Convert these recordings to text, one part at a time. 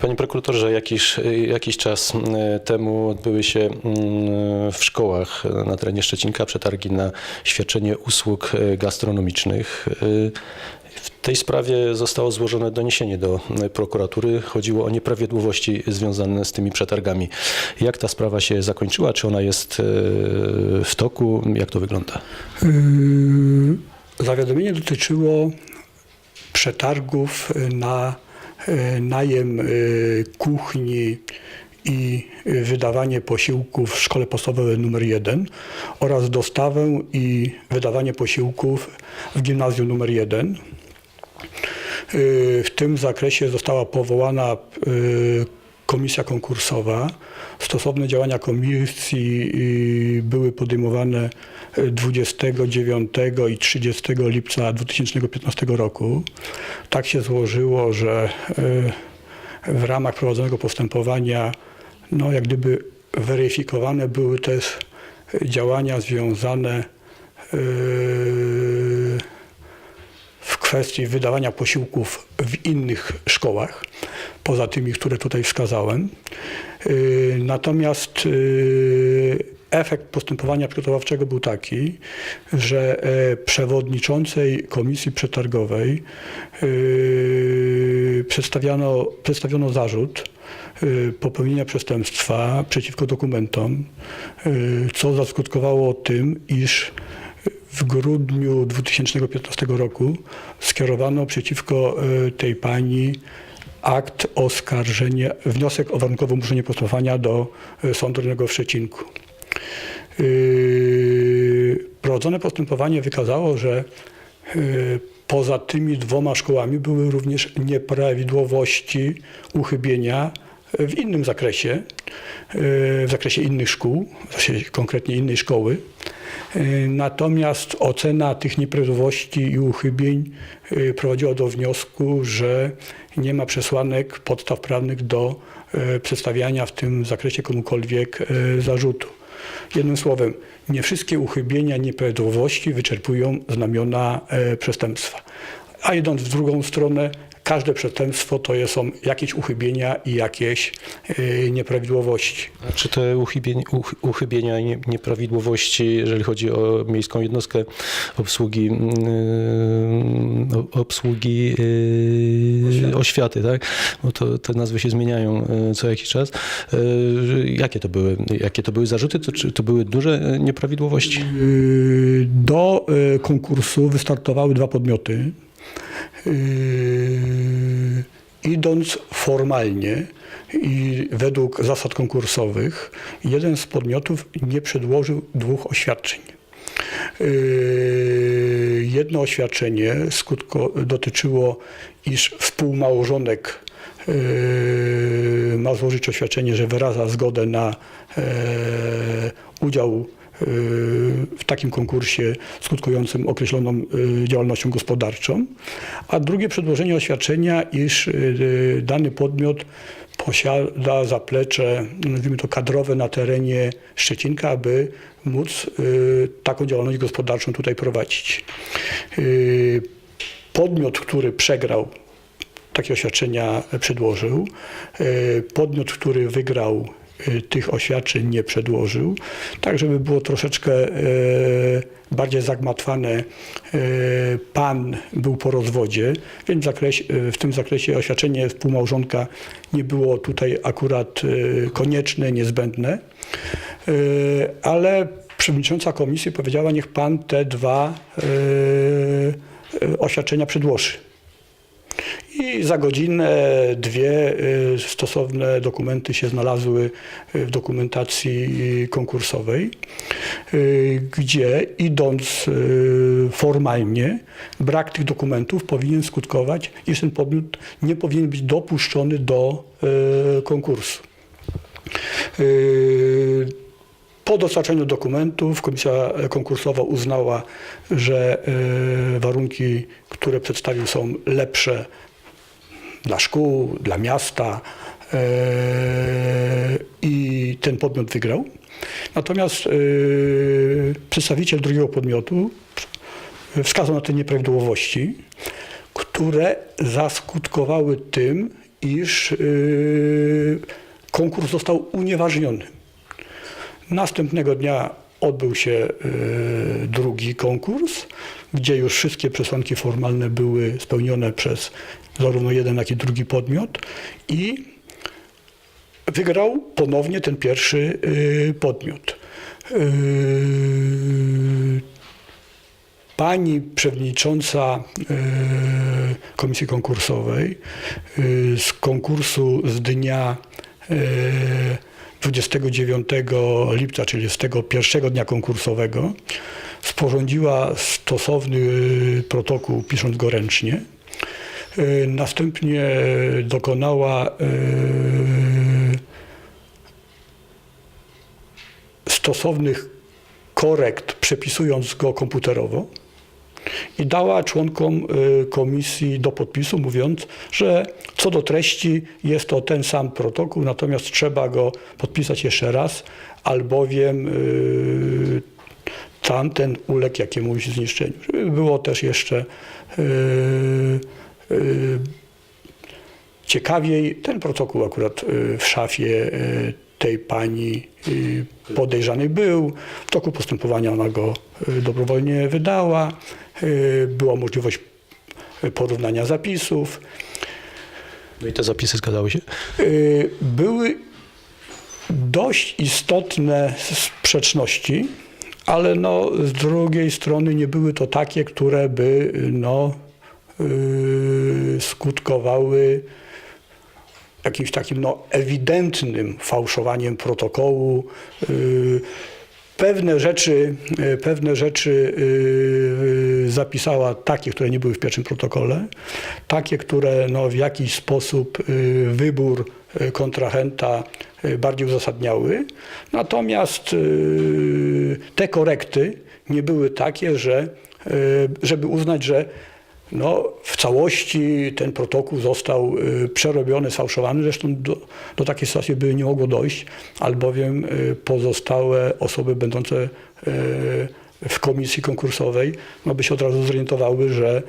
Panie prokuratorze, jakiś, jakiś czas e, temu odbyły się mm, w szkołach na terenie Szczecinka przetargi na świadczenie usług e, gastronomicznych. E, W tej sprawie zostało złożone doniesienie do e, prokuratury. Chodziło o nieprawidłowości związane z tymi przetargami. Jak ta sprawa się zakończyła? Czy ona jest e, w toku? Jak to wygląda? Zawiadomienie dotyczyło przetargów na najem yy, kuchni i yy, wydawanie posiłków w szkole podstawowej nr 1 oraz dostawę i wydawanie posiłków w gimnazjum nr 1. Yy, W tym zakresie została powołana komisja konkursowa. Stosowne działania komisji yy, były podejmowane yy, 29 i 30 lipca 2015 roku. Tak się złożyło, że yy, w ramach prowadzonego postępowania no, jak gdyby weryfikowane były też działania związane w kwestii wydawania posiłków w innych szkołach, poza tymi, które tutaj wskazałem. Yy, Natomiast yy, efekt postępowania przygotowawczego był taki, że e, przewodniczącej komisji przetargowej yy, przedstawiano, przedstawiono zarzut popełnienia przestępstwa przeciwko dokumentom, co zaskutkowało tym, iż w grudniu 2015 roku skierowano przeciwko e, tej pani akt oskarżenia, wniosek o warunkowe umorzenie postępowania do e, Sądu Rejonowego w Szczecinku. Yy, Prowadzone postępowanie wykazało, że yy, poza tymi dwoma szkołami były również nieprawidłowości, uchybienia w innym zakresie, yy, w zakresie innych szkół, konkretnie innej szkoły. Yy, Natomiast ocena tych nieprawidłowości i uchybień yy, prowadziła do wniosku, że nie ma przesłanek, podstaw prawnych do przedstawiania w tym zakresie komukolwiek zarzutu. Jednym słowem, nie wszystkie uchybienia, nieprawidłowości wyczerpują znamiona e, przestępstwa. A idąc w drugą stronę, każde przestępstwo to są jakieś uchybienia i jakieś e, nieprawidłowości. A Czy te uchybienia, uch, uchybienia i nie- nieprawidłowości, jeżeli chodzi o miejską jednostkę obsługi, o- obsługi yy, oświaty, tak? Bo to, te nazwy się zmieniają co jakiś czas. Jakie to były? Jakie to były zarzuty? To, czy to były duże nieprawidłowości? Do konkursu wystartowały dwa podmioty. Yy, Idąc formalnie i według zasad konkursowych, jeden z podmiotów nie przedłożył dwóch oświadczeń. Yy, Jedno oświadczenie skutko dotyczyło, iż współmałżonek yy, ma złożyć oświadczenie, że wyraża zgodę na udział w takim konkursie skutkującym określoną yy, działalnością gospodarczą, a drugie przedłożenie oświadczenia, iż yy, dany podmiot posiada zaplecze, nazwijmy to kadrowe na terenie Szczecinka, aby móc y, taką działalność gospodarczą tutaj prowadzić. Podmiot, który przegrał, takie oświadczenia przedłożył. Podmiot, który wygrał, tych oświadczeń nie przedłożył. Tak, żeby było troszeczkę y, bardziej zagmatwane, y, pan był po rozwodzie, więc w, zakresie, w tym zakresie oświadczenie współmałżonka nie było tutaj akurat y, konieczne, niezbędne. Y, ale przewodnicząca komisji powiedziała, niech pan te dwa y, y, oświadczenia przedłoży. I za godzinę, dwie y, stosowne dokumenty się znalazły y, w dokumentacji konkursowej, y, gdzie idąc formalnie, brak tych dokumentów powinien skutkować, iż ten podmiot nie powinien być dopuszczony do konkursu. Po dostarczeniu dokumentów komisja konkursowa uznała, że warunki, które przedstawił są lepsze dla szkół, dla miasta y, i ten podmiot wygrał. Natomiast y, przedstawiciel drugiego podmiotu wskazał na te nieprawidłowości, które zaskutkowały tym, iż y, konkurs został unieważniony. Następnego dnia odbył się y, drugi konkurs, gdzie już wszystkie przesłanki formalne były spełnione przez zarówno jeden, jak i drugi podmiot i wygrał ponownie ten pierwszy y, podmiot. Y, Pani przewodnicząca komisji konkursowej z konkursu z dnia 29 lipca, czyli z tego pierwszego dnia konkursowego, sporządziła stosowny y, protokół, pisząc go ręcznie. Y, Następnie dokonała y, stosownych korekt, przepisując go komputerowo i dała członkom komisji do podpisu, mówiąc, że co do treści jest to ten sam protokół, natomiast trzeba go podpisać jeszcze raz, albowiem y, tamten uległ jakiemuś zniszczeniu. Żeby było też jeszcze y, y, ciekawiej, ten protokół akurat w szafie tej pani y, podejrzanej był. W toku postępowania ona go dobrowolnie wydała. Była możliwość porównania zapisów. No i te zapisy zgadzały się? Y, Były dość istotne sprzeczności, ale no, z drugiej strony nie były to takie, które by no, y, skutkowały jakimś takim no, ewidentnym fałszowaniem protokołu. Pewne rzeczy, y, pewne rzeczy y, zapisała takie, które nie były w pierwszym protokole, takie, które no, w jakiś sposób y, wybór kontrahenta bardziej uzasadniały. Natomiast te korekty nie były takie, że, żeby uznać, że no, w całości ten protokół został y, przerobiony, sfałszowany. Zresztą do, do takiej sytuacji by nie mogło dojść, albowiem y, pozostałe osoby będące y, w komisji konkursowej no, by się od razu zorientowały, że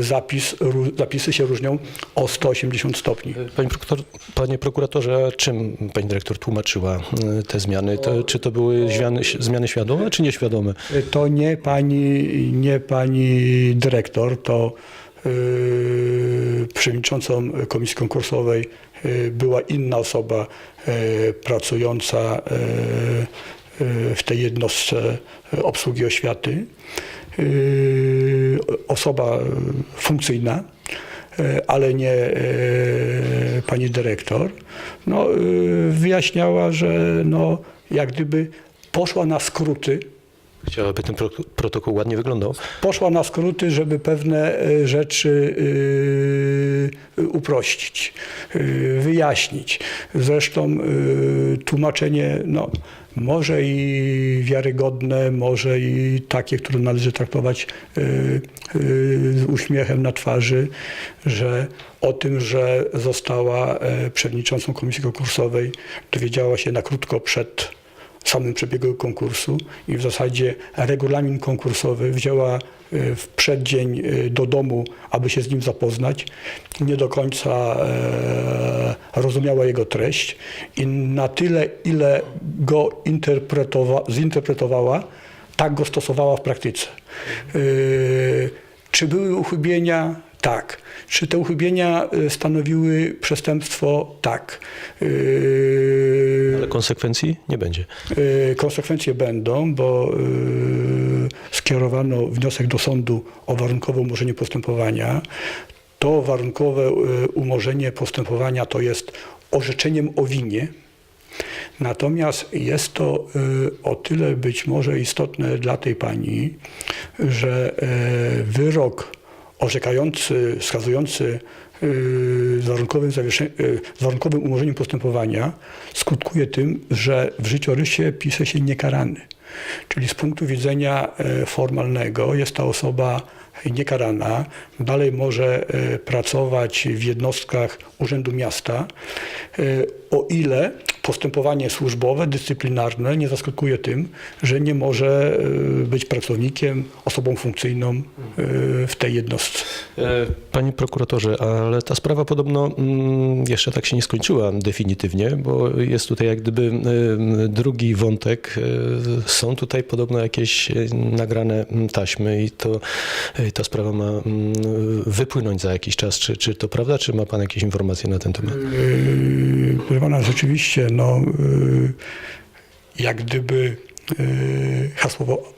zapis, ró- zapisy się różnią o 180 stopni. Panie, prokurator, panie prokuratorze, czym pani dyrektor tłumaczyła y, te zmiany? To, czy to były zmiany, zmiany świadome, czy nieświadome? To nie pani, nie pani dyrektor, to yy, przewodniczącą komisji konkursowej yy, była inna osoba yy, pracująca yy, yy, w tej jednostce obsługi oświaty. Yy, osoba funkcyjna, yy, ale nie yy, pani dyrektor. No, wyjaśniała, że no, jak gdyby poszła na skróty Chciałaby ten pro, protokół ładnie wyglądał? poszła na skróty, żeby pewne e, rzeczy y, uprościć, y, wyjaśnić. Zresztą tłumaczenie no, może i wiarygodne, może i takie, które należy traktować z uśmiechem na twarzy, że o tym, że została e, przewodniczącą komisji konkursowej, dowiedziała się na krótko przed samym przebiegu konkursu i w zasadzie regulamin konkursowy wzięła e, w przeddzień e, do domu, aby się z nim zapoznać. Nie do końca e, rozumiała jego treść i na tyle, ile go interpretowa- zinterpretowała, tak go stosowała w praktyce. Czy były uchybienia? Tak. Czy te uchybienia e, stanowiły przestępstwo? Tak. E, Ale konsekwencji nie będzie. Y, Konsekwencje będą, bo y, skierowano wniosek do sądu o warunkowe umorzenie postępowania. To warunkowe y, umorzenie postępowania to jest orzeczeniem o winie. Natomiast jest to y, o tyle być może istotne dla tej pani, że y, wyrok orzekający, wskazujący y, z warunkowym, zawieszenie- y, z warunkowym umorzeniem postępowania skutkuje tym, że w życiorysie pisze się niekarany. Czyli z punktu widzenia e, formalnego jest ta osoba niekarana, dalej może pracować w jednostkach Urzędu Miasta, o ile postępowanie służbowe, dyscyplinarne nie zaskutkuje tym, że nie może y, być pracownikiem, osobą funkcyjną y, w tej jednostce. E, Panie prokuratorze, ale ta sprawa podobno mm, jeszcze tak się nie skończyła definitywnie, bo jest tutaj jak gdyby e, drugi wątek. E, Są tutaj podobno jakieś e, nagrane mm, taśmy i to e, ta sprawa ma mm, wypłynąć za jakiś czas. Czy, czy to prawda, czy ma Pan jakieś informacje na ten temat? Proszę pana, rzeczywiście, no, yy, jak gdyby yy, hasłowo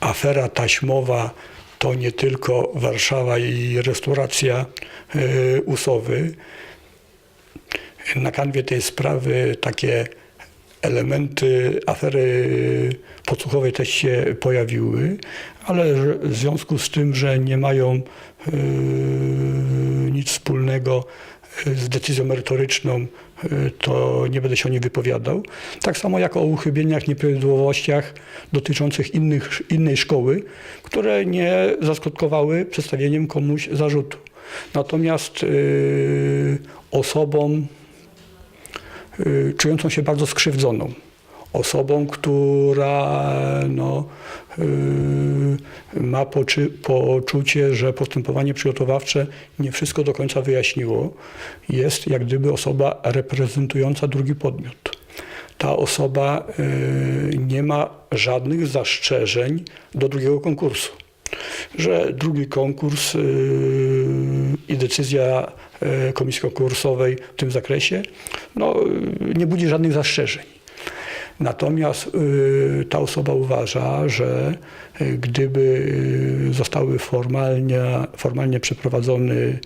afera taśmowa to nie tylko Warszawa i restauracja yy, Usowy. Na kanwie tej sprawy takie elementy afery podsłuchowej też się pojawiły, ale w związku z tym, że nie mają nic wspólnego z decyzją merytoryczną, yy, to nie będę się o nich wypowiadał. Tak samo jak o uchybieniach, nieprawidłowościach dotyczących innych, innej szkoły, które nie zaskutkowały przedstawieniem komuś zarzutu. Natomiast yy, osobom y, czującą się bardzo skrzywdzoną. Osobą, która no, ma poczy, poczucie, że postępowanie przygotowawcze nie wszystko do końca wyjaśniło, jest jak gdyby osoba reprezentująca drugi podmiot. Ta osoba y, nie ma żadnych zastrzeżeń do drugiego konkursu że drugi konkurs yy, i decyzja yy, komisji konkursowej w tym zakresie no, yy, nie budzi żadnych zastrzeżeń. Natomiast yy, ta osoba uważa, że yy, gdyby yy, zostały formalnie, formalnie przeprowadzony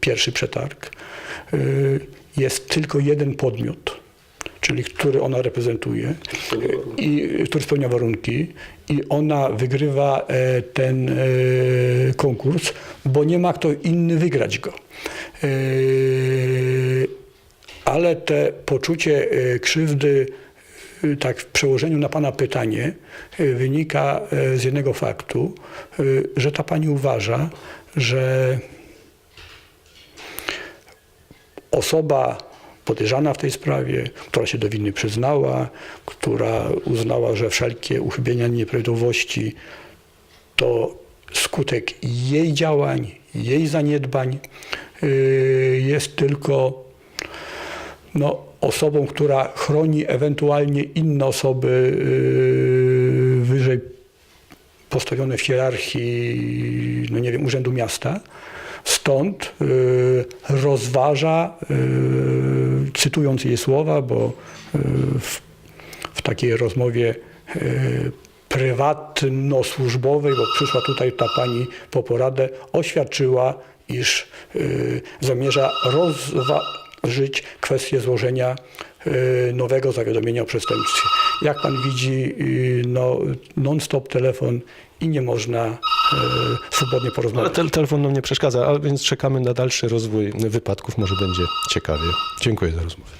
pierwszy przetarg, jest tylko jeden podmiot, czyli który ona reprezentuje, i, który spełnia warunki i ona wygrywa e, ten e, konkurs, bo nie ma kto inny wygrać go. E, Ale te poczucie krzywdy, tak w przełożeniu na Pana pytanie, e, wynika e, z jednego faktu, że ta Pani uważa, że osoba podejrzana w tej sprawie, która się do winy przyznała, która uznała, że wszelkie uchybienia, nieprawidłowości to skutek jej działań, jej zaniedbań, jest tylko no, osobą, która chroni ewentualnie inne osoby yy, wyżej postawione w hierarchii, no nie wiem, Urzędu Miasta. Stąd y, rozważa, y, cytując jej słowa, bo w, w takiej rozmowie prywatno-służbowej, bo przyszła tutaj ta pani po poradę, oświadczyła, iż zamierza rozważyć kwestię złożenia y, nowego zawiadomienia o przestępstwie. Jak pan widzi, y, no, non-stop telefon i nie można y, swobodnie Ale porozmawiać. tel- telefon nam nie przeszkadza, a więc czekamy na dalszy rozwój wypadków, może będzie ciekawie. Dziękuję za rozmowę.